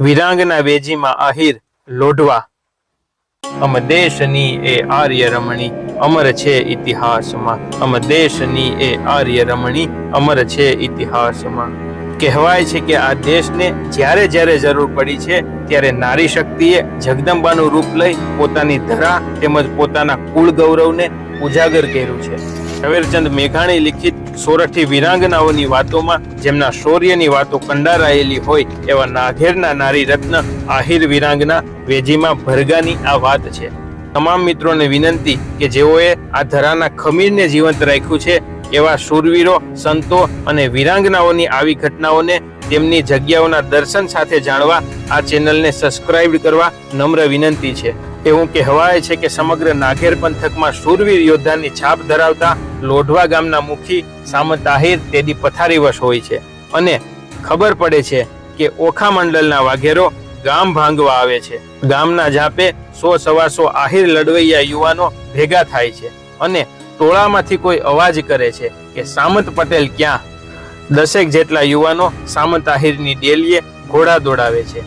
વિરાંગના વેજીમાં આહિર, લોઢવા. અમ દેશની એ આર્ય રમણી અમર છે ઇતિહાસમાં. અમ દેશની એ આર્ય રમણી અમર છે ઇતિહાસમાં. કહેવાય છે કે આ દેશને જ્યારે જ્યારે જરૂર પડી છે, ત્યારે નારી શક્તિએ જગદંબાનું રૂપ લઈ પોતાની ધરા તેમજ પોતાના કુળ ગૌરવને ઉજાગર કર્યું છે. ઝવેરચંદ મેઘાણી લિખિત સોરઠી વિરાંગનાઓની વાતોમાં જેમના શૌર્યની વાતો કંડારાયેલી હોય એવા નાઘેરના નારી રત્ન આહિર વિરાંગના વેજીમાં ભરગાની આ વાત છે. તમામ મિત્રોને વિનંતી કે જેઓએ આ ધરાના ખમીરને જીવંત રાખ્યું છે, એવા શૂરવીરો, સંતો અને વિરાંગનાઓની આવી ઘટનાઓને તેમની જગ્યાઓના દર્શન સાથે જાણવા આ ચેનલને સબસ્ક્રાઇબ કરવા નમ્ર વિનંતી છે. એવું કહેવાય છે કે સમગ્ર નાઘેર પંથકમાં શૂરવીર યોદ્ધાની છાપ ધરાવતા લોઢવા ગામના મુખી સામંત આહિર તેદી પથારીવશ હોય છે. અને ખબર પડે છે કે ઓખા મંડળના વાઘેરો ગામ ભાંગવા આવે છે. ગામના જાપે સો સવાસો આહિર લડવૈયા યુવાનો ભેગા થાય છે અને ટોળામાંથી કોઈ અવાજ કરે છે કે સામંત પટેલ ક્યાં? દસેક જેટલા યુવાનો સામંત આહિરની ડેલીએ ઘોડા દોડાવે છે.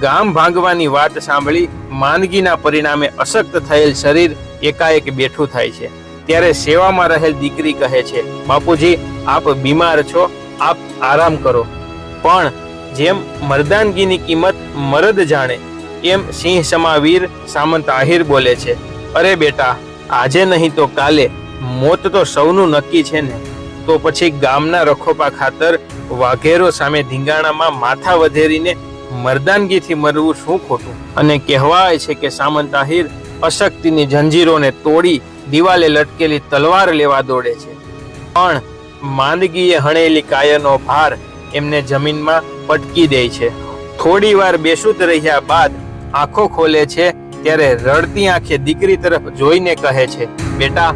ગામ ભાંગવાની વાત સાંભળી માંદગીના પરિણામે અશક્ત થયેલ શરીર એકાએક બેઠું થાય છે. ત્યારે સેવામાં રહેલ દીકરી કહે છે, બાપુજી, આપ બીમાર છો, આપ આરામ કરો. પણ જેમ મર્દાનગીની કિંમત મરદ જાણે, એમ સિંહ સમાવીર સામંત આહિર બોલે છે, અરે બેટા, આજે નહીં તો કાલે, મોત તો સૌનું નક્કી છે ને. તો પછી ગામના રખોપા ખાતર વાઘેરો સામે ધીંગાણામાં માથા વધેરીને મર્દાનગીથી મરવું શું ખોટું? અને કહેવાય છે કે સામંત આહિર અશક્તિની જંજીરોને તોડી દિવાલે લટકેલી તલવાર લેવા દોડે છે. પણ માંદગીએ હણેલી કાયરનો ભાર એમને જમીનમાં પટકી દે છે. થોડી વાર બેશુદ્ધ રહ્યા બાદ આંખો ખોલે છે ત્યારે રડતી આંખે દીકરી તરફ જોઈને કહે છે, બેટા,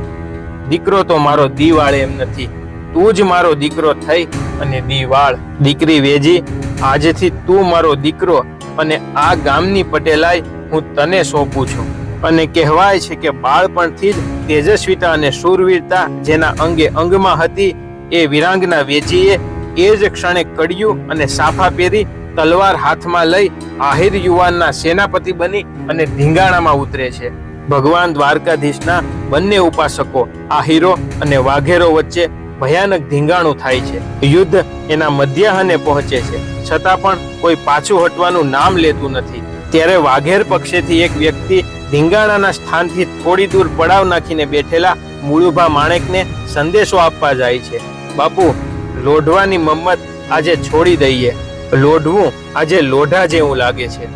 દીકરો તો મારો દીવાળ એમ નથી. તું જ મારો દીકરો થઈ અને દીવાળ. દીકરી વેજી, આજથી તું મારો દીકરો અને આ ગામની પટેલાઈ હું તને સોંપું છું. અને કહેવાય છે કે બાળપણથી જ તેજસ્વીતા અને શૂરવીરતા જેના અંગે અંગમાં હતી એ વિરાંગના વેજીએ એ જ ક્ષણે કડિયું અને સાફા પહેરી તલવાર હાથમાં લઈ આહિર યુવાનના સેનાપતિ બની અને ધીંગાણામાં ઉતરે છે. ભગવાન દ્વારકાધીશના બંને ઉપાસકો આહિરો અને વાઘેરો વચ્ચે ભયાનક ધીંગાણું થાય છે. યુદ્ધ એના મધ્યાહને પહોંચે છે. છતાં પણ કોઈ પાછું હટવાનું નામ લેતું નથી. ત્યારે વાઘેર પક્ષેથી એક વ્યક્તિ ધીંગાણાના સ્થાનથી થોડી દૂર પડાવ નાખીને બેઠેલા મુળુભા માણેકને સંદેશો આપવા જાય છે. બાપુ, લોઢવાની મમ્મત આજે છોડી દઈએ. લોઢવું આજે લોઢા જેવું લાગે છે.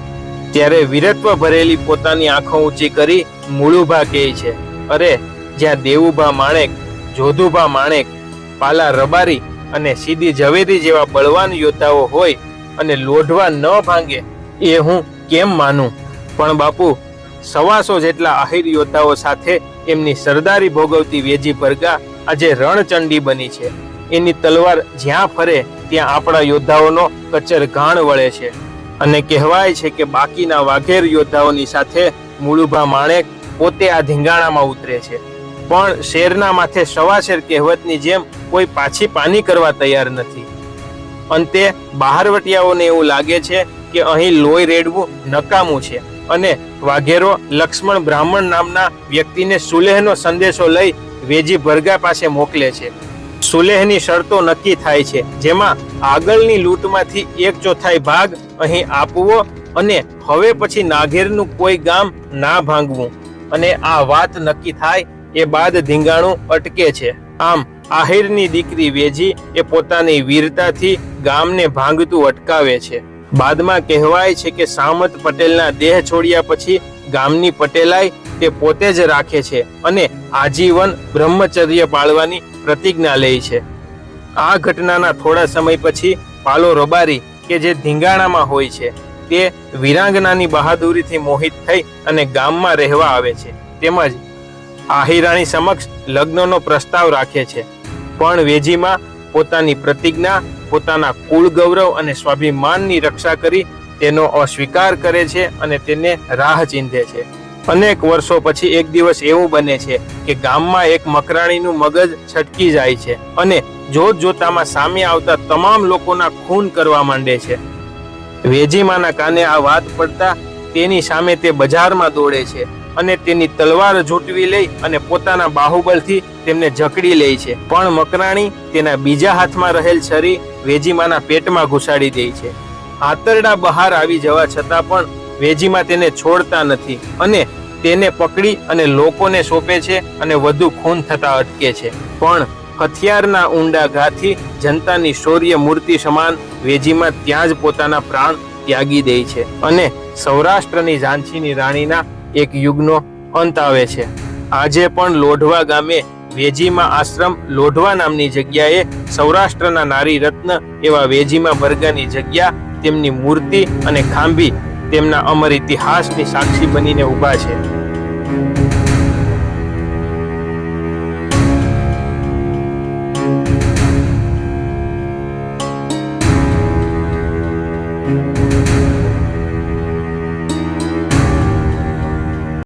ત્યારે વીરત્વ ભરેલી પોતાની આંખો ઊંચી કરી મુળુભા કહે છે, અરે, જ્યાં દેવુભા માણેક, જોધુભા માણેક, પાલા રબારી અને સીધી ઝવેરી જેવા બળવાન યોદ્ધાઓ હોય અને લોઢવા ન ભાંગે, એ હું કેમ માનું? પણ બાપુ, સવાસો જેટલા આહિર યોદ્ધાઓ સાથે એમની સરદારી ભોગવતી વેજી પરગા આજે રણચંડી બની છે. એની તલવાર જ્યાં ફરે ત્યાં આપણા યોદ્ધાઓનો કચર ઘાણ વળે છે. અને કહેવાય છે કે બાકીના વાઘેર યોદ્ધાઓની સાથે મુળુભા માણેક પોતે આ ધીંગાણામાં ઉતરે છે. પણ શેરના માથે સવાશેર કહેવતની જેમ કોઈ પાછી પાની કરવા તૈયાર નથી. અંતે બહારવટિયાઓને એવું લાગે છે કે અહીં લોહી રેડવું નકામું છે. અને વાઘેરો લક્ષ્મણ બ્રાહ્મણ નામના વ્યક્તિને સુલેહનો સંદેશો લઈ વેજી ભરગા પાસે મોકલે છે. સુલેહની શરતો નક્કી થાય છે. જેમાં આગળની લૂંટમાંથી એક ચોથાઈ ભાગ અહીં આપવો અને હવે પછી નાઘેરનું કોઈ ગામ ના ભાંગવું. અને આ વાત નક્કી થાય એ બાદ ધીંગાણું અટકે છે. આમ આહિરની દીકરી વેજી એ પોતાની વીરતાથી ગામને ભાંગતું અટકાવે છે. બાદમાં કહેવાય છે કે સામત પટેલના દેહ છોડ્યા પછી ગામની પટેલાઈ તે પોતે જ રાખે છે અને આજીવન બ્રહ્મચર્ય પાળવાની પ્રતિજ્ઞા લે છે. આ ઘટનાના થોડા સમય પછી પાલો રબારી કે જે ધીંગાણામાં હોય છે, તે વિરાંગનાની બહાદુરીથી મોહિત થઈ અને ગામમાં રહેવા આવે છે. તેમજ આહિરાણી સમક્ષ લગ્નનો પ્રસ્તાવ રાખે છે. પણ વેજીમાં પોતાની પ્રતિજ્ઞા પોતાના કુળ ગૌરવ અને સ્વાભિમાનની રક્ષા કરી તેનો અસ્વીકાર કરે છે અને તેને રાહ ચીંધે છે. અનેક વર્ષો પછી એક દિવસ એવું બને છે કે ગામમાં એક મકરાણીનું મગજ છટકી જાય છે અને જોત જોતામાં સામે આવતા તમામ લોકોના ખૂન કરવા માંડે છે. વેજીમાના કાને આ વાત પડતા તેની સામે તે બજારમાં દોડે છે. અને તેની તલવાર ઝૂંટવી લઈ અને પોતાના બાહુબલથી તેમને જકડી લે છે. પણ મકરાણી તેના બીજા હાથમાં રહેલ છરી વેજીમાના પેટમાં ઘુસાડી દે છે. આતરડા બહાર આવી જવા છતાં પણ વેજીમાં તેને છોડતા નથી અને તેને પકડી અને લોકોને સોંપે છે અને વધુ ખૂન થતા અટકે છે. પણ હથિયારના ઊંડા ઘાથી જનતાની શૌર્ય મૂર્તિ સમાન વેજીમાં ત્યાં જ પોતાના પ્રાણ ત્યાગી દે છે અને સૌરાષ્ટ્રની ઝાંસીની રાણીના એક યુગનો અંત આવે છે. આજે પણ લોઢવા ગામે વેજીમાં આશ્રમ લોઢવા નામની જગ્યાએ સૌરાષ્ટ્રના નારી રત્ન એવા વેજીમાં બરગાની જગ્યા, તેમની મૂર્તિ અને ખાંભી તેમના અમર ઇતિહાસની સાક્ષી બનીને ઊભા છે.